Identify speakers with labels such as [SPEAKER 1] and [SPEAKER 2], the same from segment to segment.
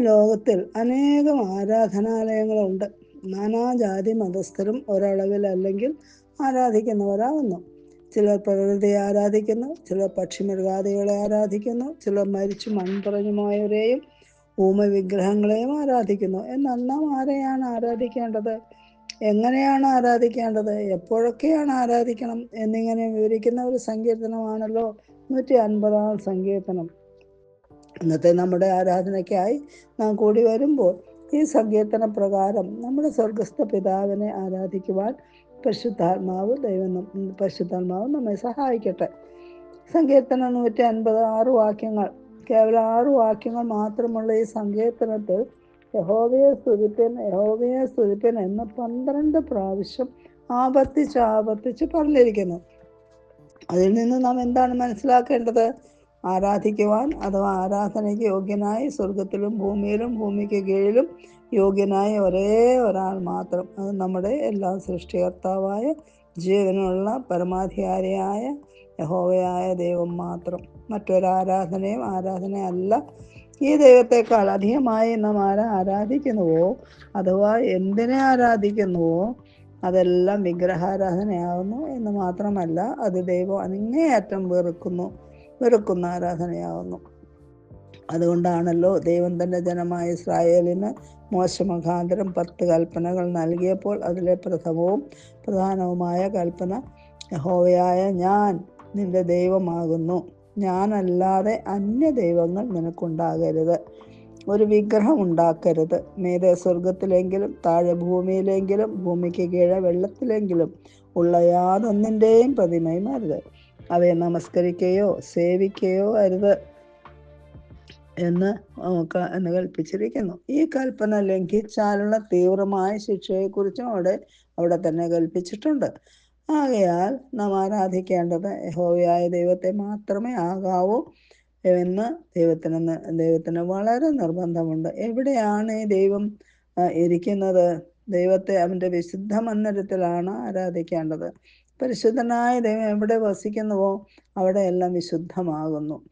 [SPEAKER 1] ലോകത്തിൽ അനേകം ആരാധനാലയങ്ങളുണ്ട്. നാനാജാതി മതസ്ഥരും ഒരളവിൽ അല്ലെങ്കിൽ ആരാധിക്കുന്നവരാകുന്നു. ചിലർ പ്രകൃതിയെ ആരാധിക്കുന്നു ചിലർ പക്ഷിമൃഗാദികളെ ആരാധിക്കുന്നു ചിലർ മരിച്ചു മൺപറഞ്ഞുമായവരെയും ഊമ വിഗ്രഹങ്ങളെയും ആരാധിക്കുന്നു. എന്നാൽ നാം ആരെയാണ് ആരാധിക്കേണ്ടത്? എങ്ങനെയാണ് ആരാധിക്കേണ്ടത്? എപ്പോഴൊക്കെയാണ് ആരാധിക്കണം? എന്നിങ്ങനെ വിവരിക്കുന്ന ഒരു സങ്കീർത്തനമാണല്ലോ നൂറ്റി അൻപതാം സങ്കീർത്തനം. ഇന്നത്തെ നമ്മുടെ ആരാധനയ്ക്കായി നാം കൂടി വരുമ്പോൾ ഈ സങ്കീർത്തന പ്രകാരം നമ്മുടെ സ്വർഗസ്ഥ പിതാവിനെ ആരാധിക്കുവാൻ പരിശുദ്ധാത്മാവ് ദൈവം പരിശുദ്ധാത്മാവ് നമ്മെ സഹായിക്കട്ടെ. സങ്കീർത്തനം നൂറ്റി അൻപത് ആറ് വാക്യങ്ങൾ കേവലം ആറ് വാക്യങ്ങൾ മാത്രമുള്ള ഈ സങ്കീർത്തനത്തിൽ യഹോവയെ സ്തുതിപ്പൻ യഹോവയെ സ്തുതിപ്പൻ എന്ന് പന്ത്രണ്ട് പ്രാവശ്യം ആവർത്തിച്ച് ആവർത്തിച്ച് പറഞ്ഞിരിക്കുന്നു. അതിൽ നിന്ന് നാം എന്താണ് മനസ്സിലാക്കേണ്ടത്? ആരാധിക്കുവാൻ അഥവാ ആരാധനയ്ക്ക് യോഗ്യനായി സ്വർഗത്തിലും ഭൂമിയിലും ഭൂമിക്ക് കീഴിലും യോഗ്യനായ ഒരേ ഒരാൾ മാത്രം. അത് നമ്മുടെ എല്ലാ സൃഷ്ടികർത്താവായ ജീവനുള്ള പരമാധികാരിയായ യഹോവയായ ദൈവം മാത്രം. മറ്റൊരാരാധനയും ആരാധനയല്ല. ഈ ദൈവത്തെക്കാൾ അധികമായി നാം ആരാ ആരാധിക്കുന്നുവോ അഥവാ എന്തിനെ ആരാധിക്കുന്നുവോ അതെല്ലാം വിഗ്രഹാരാധനയാകുന്നു എന്ന് മാത്രമല്ല അത് ദൈവം അങ്ങേയറ്റം വെറുക്കുന്നു. വെറുക്കുന്ന ആരാധനയാകുന്നു അതുകൊണ്ടാണല്ലോ ദൈവം തന്റെ ജനമായ ഇസ്രായേലിന് മോശമുഖാന്തരം പത്ത് കൽപ്പനകൾ നൽകിയപ്പോൾ അതിലെ പ്രഥമവും പ്രധാനവുമായ കൽപ്പന യഹോവയായ ഞാൻ നിന്റെ ദൈവമാകുന്നു. ഞാനല്ലാതെ അന്യ ദൈവങ്ങൾ നിനക്കുണ്ടാകരുത്. ഒരു വിഗ്രഹം ഉണ്ടാക്കരുത്. നേരെ സ്വർഗത്തിലെങ്കിലും താഴെ ഭൂമിയിലെങ്കിലും ഭൂമിക്ക് കീഴെ വെള്ളത്തിലെങ്കിലും ഉള്ള യാതൊന്നിന്റെയും പ്രതിമയും അരുത്. അവയെ നമസ്കരിക്കുകയോ സേവിക്കുകയോ അരുത് എന്ന് എന്ന് കൽപ്പിച്ചിരിക്കുന്നു. ഈ കൽപ്പന ലംഘിച്ചാലുള്ള തീവ്രമായ ശിക്ഷയെക്കുറിച്ചും അവിടെ അവിടെ തന്നെ കൽപ്പിച്ചിട്ടുണ്ട്. ആകയാൽ നാം ആരാധിക്കേണ്ടത് യഹോവയായ ദൈവത്തെ മാത്രമേ ആകാവൂ എന്ന് ദൈവത്തിന് ദൈവത്തിന് വളരെ നിർബന്ധമുണ്ട്. എവിടെയാണ് ഈ ദൈവം ഇരിക്കുന്നത്? ദൈവത്തെ അവന്റെ വിശുദ്ധ മന്ദിരത്തിലാണ് ആരാധിക്കേണ്ടത്. പരിശുദ്ധനായ ദൈവം എവിടെ വസിക്കുന്നുവോ അവിടെ എല്ലാം വിശുദ്ധമാകുന്നു.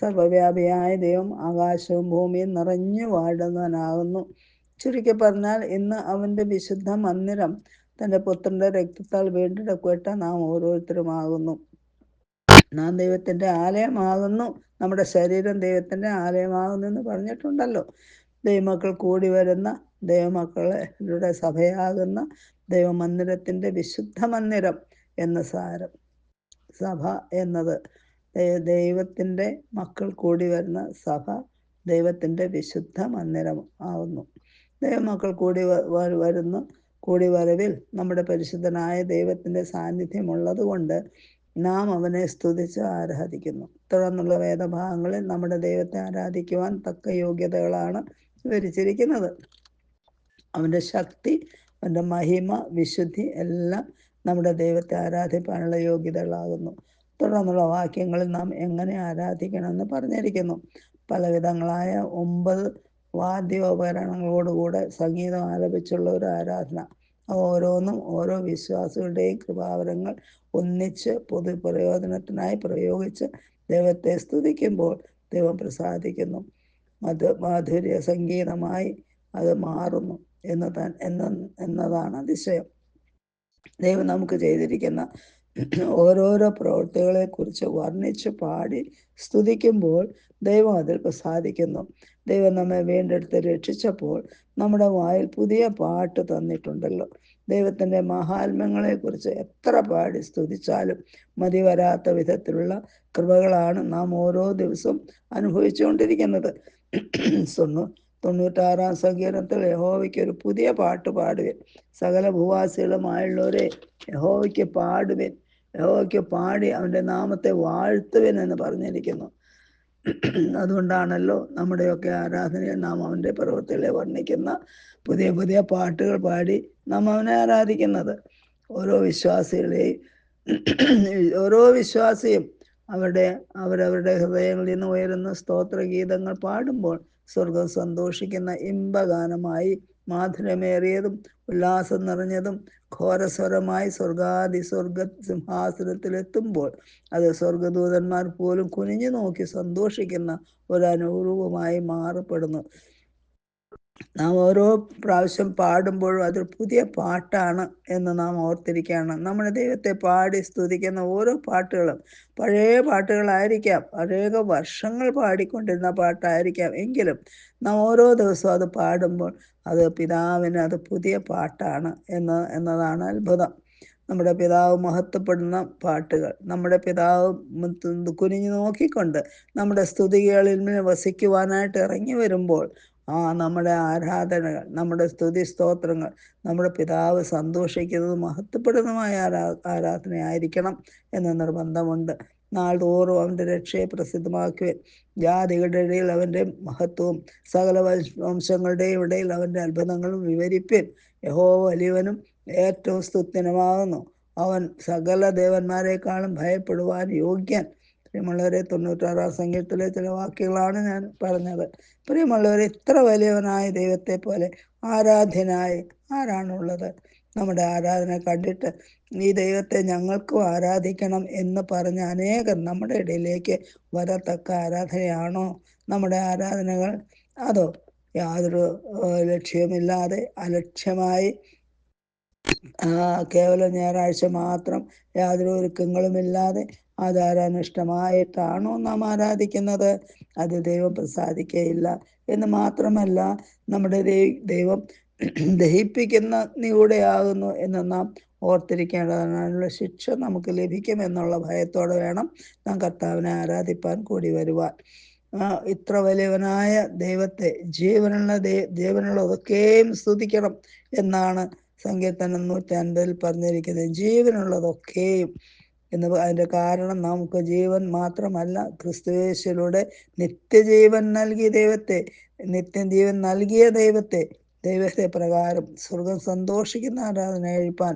[SPEAKER 1] സർവവ്യാപിയായ ദൈവം ആകാശവും ഭൂമിയും നിറഞ്ഞു വാഴുന്നവനാകുന്നു. ചുരുക്കി പറഞ്ഞാൽ ഇന്ന് അവന്റെ വിശുദ്ധ മന്ദിരം തന്റെ പുത്രന്റെ രക്തത്താൽ വീണ്ടെടുക്കപ്പെട്ട നാം ഓരോരുത്തരുമാകുന്നു. നാം ദൈവത്തിന്റെ ആലയമാകുന്നു. നമ്മുടെ ശരീരം ദൈവത്തിന്റെ ആലയമാകുന്നു എന്ന് പറഞ്ഞിട്ടുണ്ടല്ലോ. ദൈവമക്കൾ കൂടി വരുന്ന ദൈവമക്കളുടെ സഭയാകുന്ന ദൈവമന്ദിരത്തിന്റെ വിശുദ്ധ മന്ദിരം. എന്ന് സാരം. സഭ എന്നത് ദൈവത്തിന്റെ മക്കൾ കൂടി വരുന്ന സഭ ദൈവത്തിന്റെ വിശുദ്ധ മന്ദിരം ആവുന്നു. ദൈവമക്കൾ കൂടി വരുന്നു കൂടി വരവിൽ നമ്മുടെ പരിശുദ്ധനായ ദൈവത്തിന്റെ സാന്നിധ്യമുള്ളത് കൊണ്ട് നാം അവനെ സ്തുതിച്ച് ആരാധിക്കുന്നു. തുടർന്നുള്ള വേദഭാഗങ്ങളിൽ നമ്മുടെ ദൈവത്തെ ആരാധിക്കുവാൻ തക്ക യോഗ്യതകളാണ് വിവരിച്ചിരിക്കുന്നത്. അവന്റെ ശക്തി അവന്റെ മഹിമ വിശുദ്ധി എല്ലാം നമ്മുടെ ദൈവത്തെ ആരാധിപ്പാനുള്ള യോഗ്യതകളാകുന്നു. തുടർന്നുള്ള വാക്യങ്ങളിൽ നാം എങ്ങനെ ആരാധിക്കണമെന്ന് പറഞ്ഞിരിക്കുന്നു. പലവിധങ്ങളായ ഒമ്പത് വാദ്യോപകരണങ്ങളോടുകൂടെ സംഗീതം ആലപിച്ചുള്ള ഒരു ആരാധന. ഓരോന്നും ഓരോ വിശ്വാസികളുടെയും കൃപാവരങ്ങൾ ഒന്നിച്ച് പൊതു പ്രയോജനത്തിനായി പ്രയോഗിച്ച് ദൈവത്തെ സ്തുതിക്കുമ്പോൾ ദൈവം പ്രസാദിക്കുന്നു. അത് മാധുര്യ സംഗീതമായി അത് മാറുന്നു. എന്ന് താൻ എന്ന എന്നതാണ് അതിശയം. ദൈവം നമുക്ക് ചെയ്തിരിക്കുന്ന ഓരോരോ പ്രവൃത്തികളെ കുറിച്ച് വർണിച്ച് പാടി സ്തുതിക്കുമ്പോൾ ദൈവം അതിൽ പ്രസാദിക്കുന്നു. ദൈവം നമ്മെ വീണ്ടെടുത്ത് രക്ഷിച്ചപ്പോൾ നമ്മുടെ വായിൽ പുതിയ പാട്ട് തന്നിട്ടുണ്ടല്ലോ. ദൈവത്തിന്റെ മഹാത്മ്യങ്ങളെ കുറിച്ച് എത്ര പാടി സ്തുതിച്ചാലും മതി വരാത്ത വിധത്തിലുള്ള കൃപകളാണ് നാം ഓരോ ദിവസവും അനുഭവിച്ചുകൊണ്ടിരിക്കുന്നത്. തൊണ്ണൂ തൊണ്ണൂറ്റാറാം സങ്കീർണത്തിൽ യഹോവയ്ക്ക് ഒരു പുതിയ പാട്ട് പാടുവൻ. സകല ഭൂവാസികളുമായുള്ളവരെ യഹോവയ്ക്ക് പാടുവൻ. യഹോവയ്ക്ക് പാടി അവന്റെ നാമത്തെ വാഴ്ത്തുവൻ എന്ന് പറഞ്ഞിരിക്കുന്നു. അതുകൊണ്ടാണല്ലോ നമ്മുടെയൊക്കെ ആരാധനയിൽ നാം അവന്റെ പ്രവൃത്തികളെ വർണിക്കുന്ന പുതിയ പുതിയ പാട്ടുകൾ പാടി നാം അവനെ ആരാധിക്കുന്നത്. ഓരോ വിശ്വാസികളെയും ഓരോ വിശ്വാസിയും അവരുടെ അവരവരുടെ ഹൃദയങ്ങളിൽ നിന്ന് ഉയരുന്ന സ്തോത്ര ഗീതങ്ങൾ പാടുമ്പോൾ സ്വർഗം സന്തോഷിക്കുന്ന ഇമ്പഗാനമായി മാധുരമേറിയതും ഉല്ലാസം നിറഞ്ഞതും ഘോരസ്വരമായി സ്വർഗാദി സ്വർഗ സിംഹാസനത്തിലെത്തുമ്പോൾ അത് സ്വർഗദൂതന്മാർ പോലും കുനിഞ്ഞു നോക്കി സന്തോഷിക്കുന്ന ഒരു അനുഭവമായി മാറപ്പെടുന്നു. നാം ഓരോ പ്രാവശ്യം പാടുമ്പോഴും അതൊരു പുതിയ പാട്ടാണ് എന്ന് നാം ഓർത്തിരിക്കുകയാണ്. നമ്മുടെ ദൈവത്തെ പാടി സ്തുതിക്കുന്ന ഓരോ പാട്ടുകളും പഴയ പാട്ടുകളായിരിക്കാം. പഴയ വർഷങ്ങൾ പാടിക്കൊണ്ടിരുന്ന പാട്ടായിരിക്കാം. എങ്കിലും നാം ഓരോ ദിവസവും അത് പാടുമ്പോൾ അത് പിതാവിന് അത് പുതിയ പാട്ടാണ് എന്ന് എന്നതാണ് അത്ഭുതം. നമ്മുടെ പിതാവ് മഹത്വപ്പെടുന്ന പാട്ടുകൾ നമ്മുടെ പിതാവ് കുനിഞ്ഞു നോക്കിക്കൊണ്ട് നമ്മുടെ സ്തുതികളിൽ വസിക്കുവാനായിട്ട് ഇറങ്ങി വരുമ്പോൾ ആ നമ്മുടെ ആരാധനകൾ നമ്മുടെ സ്തുതി സ്തോത്രങ്ങൾ നമ്മുടെ പിതാവ് സന്തോഷിക്കുന്നത് മഹത്വപ്പെടുന്നതുമായ ആരാ ആരാധനയായിരിക്കണം എന്ന നിർബന്ധമുണ്ട്. നാൾതോറും അവന്റെ രക്ഷയെ പ്രസിദ്ധമാക്കുവാൻ. ജാതികളുടെ ഇടയിൽ അവന്റെ മഹത്വവും സകല വംശങ്ങളുടെയും ഇടയിൽ അവന്റെ അത്ഭുതങ്ങളും വിവരിപ്പിൻ. യഹോ വലിയവനും ഏറ്റവും സ്തുത്യനുമാകുന്നു. അവൻ സകല ദേവന്മാരെക്കാളും ഭയപ്പെടുവാൻ യോഗ്യൻ. പ്രിയമുള്ളവരെ തൊണ്ണൂറ്റാറാം സംഗീതത്തിലെ ചില വാക്യങ്ങളാണ് ഞാൻ പറഞ്ഞത്. പ്രിയമുള്ളവരെ ഇത്ര വലിയവനായ ദൈവത്തെ പോലെ ആരാധ്യനായി ആരാണുള്ളത്? നമ്മുടെ ആരാധന കണ്ടിട്ട് ഈ ദൈവത്തെ ഞങ്ങൾക്കും ആരാധിക്കണം എന്ന് പറഞ്ഞ അനേകം നമ്മുടെ ഇടയിലേക്ക് വരത്തക്ക ആരാധനയാണോ നമ്മുടെ ആരാധനകൾ? അതോ യാതൊരു ലക്ഷ്യമില്ലാതെ അലക്ഷ്യമായി കേവലം ഞായറാഴ്ച മാത്രം യാതൊരു ഒരുക്കങ്ങളുമില്ലാതെ ആചാരാനുഷ്ഠമായിട്ടാണോ നാം ആരാധിക്കുന്നത്? അത് ദൈവം പ്രസാദിക്കുകയില്ല എന്ന് മാത്രമല്ല നമ്മുടെ ദൈവം ദഹിപ്പിക്കുന്ന നിയൂടെയാകുന്നു എന്ന് നാം ഓർത്തിരിക്കേണ്ടതാണുള്ള ശിക്ഷ നമുക്ക് ലഭിക്കുമെന്നുള്ള ഭയത്തോടെ വേണം നാം കർത്താവിനെ ആരാധിപ്പാൻ കൂടി വരുവാൻ. ഇത്ര വലിയവനായ ദൈവത്തെ ജീവനുള്ള ദൈ ജീവനുള്ളതൊക്കെയും സ്തുതിക്കണം എന്നാണ് സങ്കീർത്തനം നൂറ്റി അൻപതിൽ പറഞ്ഞിരിക്കുന്നത്. ജീവനുള്ളതൊക്കെയും എന്ന് അതിന്റെ കാരണം നമുക്ക് ജീവൻ മാത്രമല്ല ക്രിസ്തുവേശിലൂടെ നിത്യജീവൻ നൽകിയ ദൈവത്തെ നിത്യജീവൻ നൽകിയ ദൈവത്തെ ദൈവത്തെ പ്രകാരം സ്വർഗം സന്തോഷിക്കുന്ന ആരാധന കഴിപ്പാൻ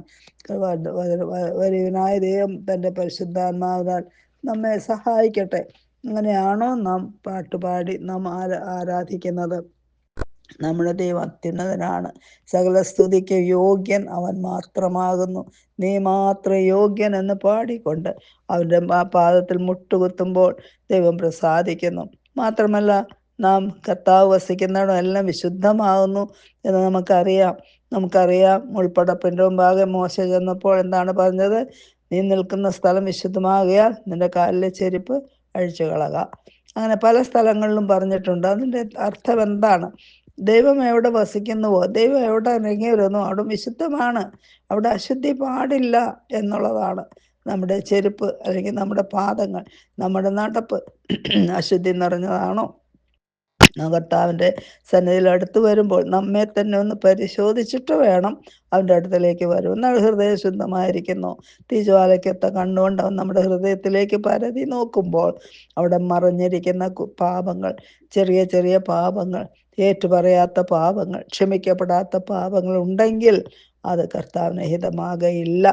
[SPEAKER 1] വരുവിനായ ദൈവം തന്റെ പരിശുദ്ധാത്മാവിനാൽ നമ്മെ സഹായിക്കട്ടെ. അങ്ങനെയാണോ നാം പാട്ടുപാടി നാം ആരാ ആരാധിക്കുന്നത്? നമ്മുടെ ദൈവം അത്യുന്നതനാണ്. സകല സ്തുതിക്ക് യോഗ്യൻ അവൻ മാത്രമാകുന്നു. നീ മാത്രം യോഗ്യൻ എന്ന് പാടിക്കൊണ്ട് അവന്റെ പാദത്തിൽ മുട്ടുകുത്തുമ്പോൾ ദൈവം പ്രസാദിക്കുന്നു. മാത്രമല്ല നാം കർത്താവ് വസിക്കുന്നിടം എല്ലാം വിശുദ്ധമാകുന്നു എന്ന് നമുക്കറിയാം. നമുക്കറിയാം മുൾപ്പടപ്പിന്റെ മുമ്പാകെ മോശ ചെന്നപ്പോൾ എന്താണ് പറഞ്ഞത്? നീ നിൽക്കുന്ന സ്ഥലം വിശുദ്ധമാകിയാൽ നിന്റെ കാലിലെ ചെരുപ്പ് അഴിച്ചു കളക അങ്ങനെ പല സ്ഥലങ്ങളിലും പറഞ്ഞിട്ടുണ്ട്. അതിന്റെ അർത്ഥം എന്താണ്? ദൈവം എവിടെ വസിക്കുന്നുവോ? ദൈവം എവിടെ ഇറങ്ങി വരുന്നു അവിടെ വിശുദ്ധമാണ്. അവിടെ അശുദ്ധി പാടില്ല എന്നുള്ളതാണ് നമ്മുടെ ചെരുപ്പ് അല്ലെങ്കിൽ നമ്മുടെ പാദങ്ങൾ നമ്മുടെ നടപ്പ്. അശുദ്ധി നിറഞ്ഞതാണോ? കർത്താവിന്റെ സന്നിധിയിൽ അടുത്ത് വരുമ്പോൾ നമ്മെ തന്നെ ഒന്ന് പരിശോധിച്ചിട്ട് വേണം അവന്റെ അടുത്തിലേക്ക് വരും. എന്നാൽ ഹൃദയം ശുദ്ധമായിരിക്കുന്നു. തീജ്വാലയ്ക്കൊത്ത കണ്ണുകൊണ്ട് അവൻ നമ്മുടെ ഹൃദയത്തിലേക്ക് പരതി നോക്കുമ്പോൾ അവിടെ മറിഞ്ഞിരിക്കുന്ന പാപങ്ങൾ ചെറിയ ചെറിയ പാപങ്ങൾ ഏറ്റുപറയാത്ത പാപങ്ങൾ ക്ഷമിക്കപ്പെടാത്ത പാപങ്ങൾ ഉണ്ടെങ്കിൽ അത് കർത്താവിന് ഹിതമാകയില്ല.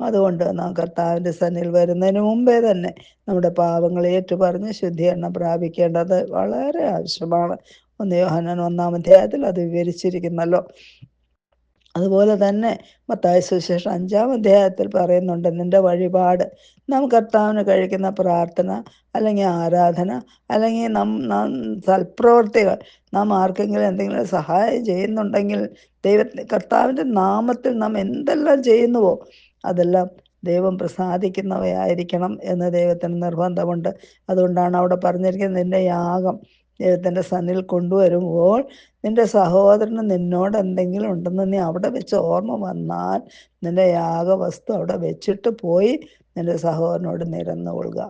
[SPEAKER 1] അതുകൊണ്ട് നാം കർത്താവിന്റെ സന്നിൽ വരുന്നതിന് മുമ്പേ തന്നെ നമ്മുടെ പാവങ്ങൾ ഏറ്റുപറഞ്ഞ് ശുദ്ധീകരണം പ്രാപിക്കേണ്ടത് വളരെ ആവശ്യമാണ്. ഒന്ന് യോഹനൻ ഒന്നാം അധ്യായത്തിൽ അത് വിവരിച്ചിരിക്കുന്നല്ലോ. അതുപോലെ തന്നെ മത്തായ സുശേഷം അഞ്ചാം അധ്യായത്തിൽ പറയുന്നുണ്ട് നിന്റെ വഴിപാട് നാം കർത്താവിന് കഴിക്കുന്ന പ്രാർത്ഥന അല്ലെങ്കിൽ ആരാധന അല്ലെങ്കിൽ നം സൽപ്രവർത്തികൾ നാം ആർക്കെങ്കിലും എന്തെങ്കിലും സഹായം ചെയ്യുന്നുണ്ടെങ്കിൽ ദൈവ കർത്താവിന്റെ നാമത്തിൽ നാം എന്തെല്ലാം ചെയ്യുന്നുവോ അതെല്ലാം ദൈവം പ്രസാദിക്കുന്നവയായിരിക്കണം എന്ന് ദൈവത്തിന് നിർബന്ധമുണ്ട്. അതുകൊണ്ടാണ് അവിടെ പറഞ്ഞിരിക്കുന്നത് നിന്റെ യാഗം ദൈവത്തിന്റെ സന്നിൽ കൊണ്ടുവരുമ്പോൾ നിന്റെ സഹോദരന് നിന്നോട് എന്തെങ്കിലും ഉണ്ടെന്ന് നീ അവിടെ വെച്ച് ഓർമ്മ വന്നാൽ നിന്റെ യാഗവസ്തു അവിടെ വെച്ചിട്ട് പോയി നിന്റെ സഹോദരനോട് നിരന്നു കൊള്ളുക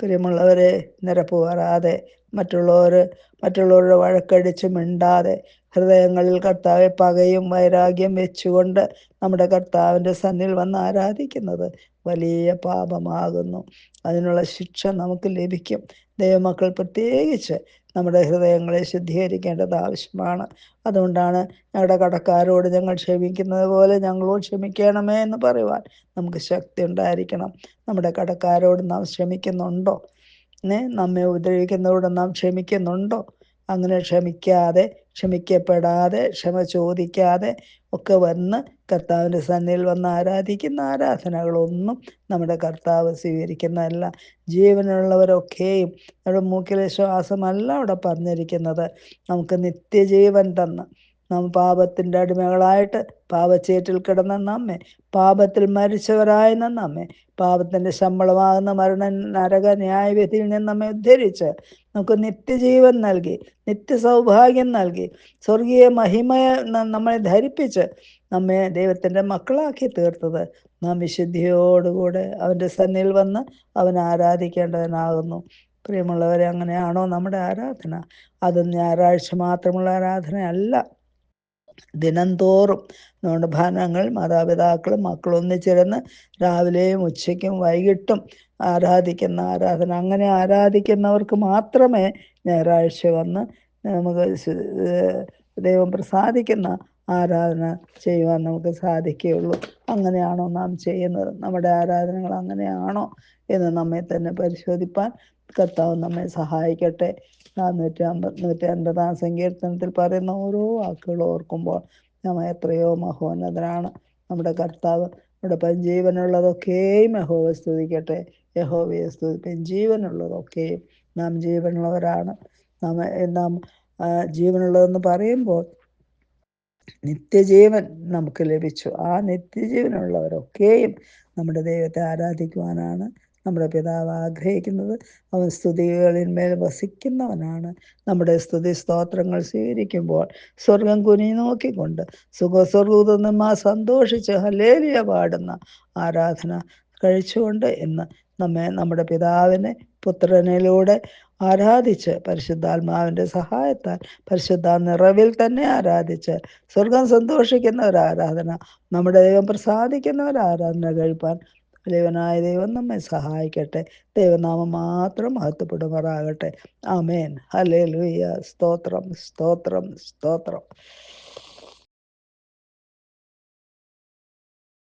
[SPEAKER 1] പ്രിയമുള്ളവരെ നിരപ്പ് വരാതെ മറ്റുള്ളവർ മറ്റുള്ളവരുടെ വഴക്കടിച്ച് മിണ്ടാതെ ഹൃദയങ്ങളിൽ കർത്താവെ പകയും വൈരാഗ്യം വെച്ചുകൊണ്ട് നമ്മുടെ കർത്താവിന്റെ സന്നിൽ വന്ന് ആരാധിക്കുന്നത് വലിയ പാപമാകുന്നു. അതിനുള്ള ശിക്ഷ നമുക്ക് ലഭിക്കും. ദൈവമക്കൾ പ്രത്യേകിച്ച് നമ്മുടെ ഹൃദയങ്ങളെ ശുദ്ധീകരിക്കേണ്ടത് ആവശ്യമാണ്. അതുകൊണ്ടാണ് ഞങ്ങളുടെ കടക്കാരോട് ഞങ്ങൾ ക്ഷമിക്കുന്നത് പോലെ ഞങ്ങളോട് ക്ഷമിക്കണമേ എന്ന് പറയുവാൻ നമുക്ക് ശക്തി ഉണ്ടായിരിക്കണം. നമ്മുടെ കടക്കാരോട് നാം ക്ഷമിക്കുന്നുണ്ടോ? നമ്മെ ഉപദ്രവിക്കുന്നതോട് നാം ക്ഷമിക്കുന്നുണ്ടോ? അങ്ങനെ ക്ഷമിക്കാതെ ക്ഷമിക്കപ്പെടാതെ ക്ഷമ ചോദിക്കാതെ ഒക്കെ വന്ന് കർത്താവിന്റെ സന്നിധിയിൽ വന്ന് ആരാധിക്കുന്ന ആരാധനകളൊന്നും നമ്മുടെ കർത്താവ് സ്വീകരിക്കുന്നതല്ല. ജീവനുള്ളവരൊക്കെയും നമ്മുടെ മൂക്കിലെ ശ്വാസമല്ല അവിടെ പറഞ്ഞിരിക്കുന്നത്. നമുക്ക് നിത്യജീവൻ തന്ന് നാം പാപത്തിന്റെ അടിമകളായിട്ട് പാപച്ചേറ്റിൽ കിടന്ന നമ്മെ പാപത്തിൽ മരിച്ചവരായ നമ്മെ പാപത്തിന്റെ ശമ്പളമാകുന്ന മരണ നരക ന്യായവിധിയിൽ നിന്ന് നമ്മെ ഉദ്ധരിച്ച് നമുക്ക് നിത്യജീവൻ നൽകി നിത്യസൗഭാഗ്യം നൽകി സ്വർഗീയ മഹിമയെ നമ്മളെ ധരിപ്പിച്ച് നമ്മെ ദൈവത്തിന്റെ മക്കളാക്കി തീർത്തത്. നാം വിശുദ്ധിയോടുകൂടെ അവന്റെ സന്നിയിൽ വന്ന് അവൻ ആരാധിക്കേണ്ടതിനാകുന്നു. പ്രിയമുള്ളവരെ അങ്ങനെയാണോ നമ്മുടെ ആരാധന? അത് ഞായറാഴ്ച മാത്രമുള്ള ആരാധനയല്ല. ദിനംതോറും അതുകൊണ്ട് ഭവനങ്ങൾ മാതാപിതാക്കളും മക്കളും ഒന്നിച്ചിരുന്ന് രാവിലെയും ഉച്ചയ്ക്കും വൈകിട്ടും ആരാധിക്കുന്ന ആരാധന. അങ്ങനെ ആരാധിക്കുന്നവർക്ക് മാത്രമേ ഞായറാഴ്ച വന്ന് നമുക്ക് ദൈവം പ്രസാദിക്കുന്ന ആരാധന ചെയ്യുവാൻ നമുക്ക് സാധിക്കുകയുള്ളൂ. അങ്ങനെയാണോ നാം ചെയ്യുന്നത്? നമ്മുടെ ആരാധനകൾ അങ്ങനെയാണോ എന്ന് നമ്മെ തന്നെ പരിശോധിപ്പാൻ കർത്താവ് നമ്മെ സഹായിക്കട്ടെ. ആ നൂറ്റി അമ്പത് നൂറ്റി അൻപതാം സങ്കീർത്തനത്തിൽ പറയുന്ന ഓരോ വാക്കുകളും ഓർക്കുമ്പോൾ നമ്മൾ എത്രയോ മഹോന്നതനാണ് നമ്മുടെ കർത്താവ് നമ്മുടെ പഞ്ചീവനുള്ളതൊക്കെയും യഹോവ സ്തുതിക്കട്ടെ. യഹോവയെ സ്തുതിപ്പൻ ജീവനുള്ളതൊക്കെയും നാം ജീവനുള്ളവരാണ്. നാം നാം ജീവനുള്ളതെന്ന് പറയുമ്പോൾ നിത്യജീവൻ നമുക്ക് ലഭിച്ചു. ആ നിത്യജീവനുള്ളവരൊക്കെയും നമ്മുടെ ദൈവത്തെ ആരാധിക്കുവാനാണ് നമ്മുടെ പിതാവ് ആഗ്രഹിക്കുന്നത്. അവൻ സ്തുതികളിന്മേൽ വസിക്കുന്നവനാണ്. നമ്മുടെ സ്തുതി സ്തോത്രങ്ങൾ സ്വീകരിക്കുമ്പോൾ സ്വർഗം കുനി നോക്കിക്കൊണ്ട് സുഖസ്വർഗൂതന്മാ സന്തോഷിച്ച് ഹലേലിയ പാടുന്ന ആരാധന കഴിച്ചുകൊണ്ട് ഇന്ന് നമ്മെ നമ്മുടെ പിതാവിനെ പുത്രനിലൂടെ ആരാധിച്ച് പരിശുദ്ധാത്മാവിന്റെ സഹായത്താൽ പരിശുദ്ധ നിറവിൽ തന്നെ ആരാധിച്ച് സ്വർഗം സന്തോഷിക്കുന്ന ഒരു ആരാധന നമ്മുടെ ദൈവം പ്രസാദിക്കുന്ന ഒരു ആരാധന കഴിപ്പാൻ ദൈവനായ ദൈവം നമ്മെ സഹായിക്കട്ടെ. ദൈവനാമം മാത്രം മഹത്വപ്പെടുമാറാകട്ടെ. ആമേൻ. ഹലേ ലൂയ സ്തോത്രം സ്തോത്രം സ്തോത്രം.